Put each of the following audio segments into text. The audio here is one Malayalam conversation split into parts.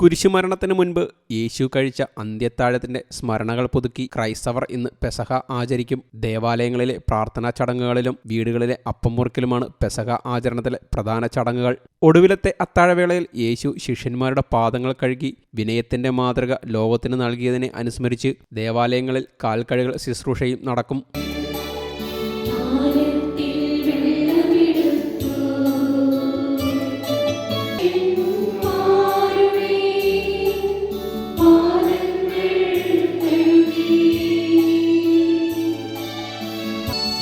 കുരിശുമരണത്തിന് മുൻപ് യേശു കഴിച്ച അന്ത്യത്താഴത്തിന്റെ സ്മരണകൾ പുതുക്കി ക്രൈസ്തവർ ഇന്ന് പെസഹ ആചരിക്കും. ദേവാലയങ്ങളിലെ പ്രാർത്ഥനാ ചടങ്ങുകളിലും വീടുകളിലെ അപ്പം മുറിക്കലുമാണ് പെസഹ ആചരണത്തിലെ പ്രധാന ചടങ്ങുകൾ. ഒടുവിലത്തെ അത്താഴവേളയിൽ യേശു ശിഷ്യന്മാരുടെ പാദങ്ങൾ കഴുകി വിനയത്തിന്റെ മാതൃക ലോകത്തിന് നൽകിയതിനെ അനുസ്മരിച്ച് ദേവാലയങ്ങളിൽ കാൽക്കഴുകൾ ശുശ്രൂഷയും നടക്കും.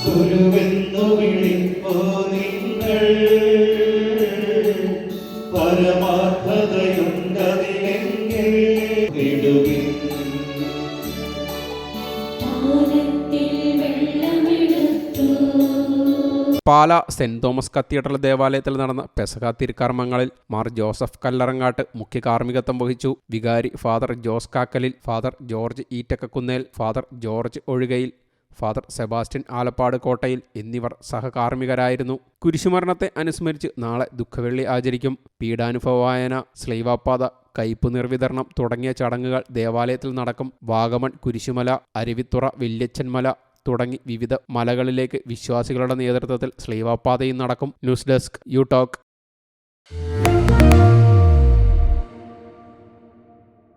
ഗുരുവെന്നു വിളിപ്പോ നിങ്ങൾ പരമാർത്ഥതയുണ്ടതിലെങ്കിൽ പാല സെന്റ് തോമസ് കത്തീഡ്രൽ ദേവാലയത്തിൽ നടന്ന പെസക തിരുക്കർമ്മങ്ങളിൽ മാർ ജോസഫ് കല്ലറങ്ങാട്ട് മുഖ്യ കാർമ്മികത്വം വഹിച്ചു. വികാരി father Jose Kakkalil father George Eettakkakkunnel father George Ozhukayil father Sebastian Alappad Kottayil എന്നിവർ സഹകാർമ്മികരായിരുന്നു. കുരിശുമരണത്തെ അനുസ്മരിച്ച് നാളെ ദുഃഖവെള്ളി ആചരിക്കും. പീഡാനുഭവ വായന സ്ലൈവാപ്പാത കയ്പ് നിർവിതരണം തുടങ്ങിയ ചടങ്ങുകൾ ദേവാലയത്തിൽ നടക്കും. വാഗമൺ കുരിശുമല അരുവിത്തുറ വല്യച്ചൻമല തുടങ്ങി വിവിധ മലകളിലേക്ക് വിശ്വാസികളുടെ നേതൃത്വത്തിൽ സ്ലൈവാപ്പാതയും നടക്കും. News desk you talk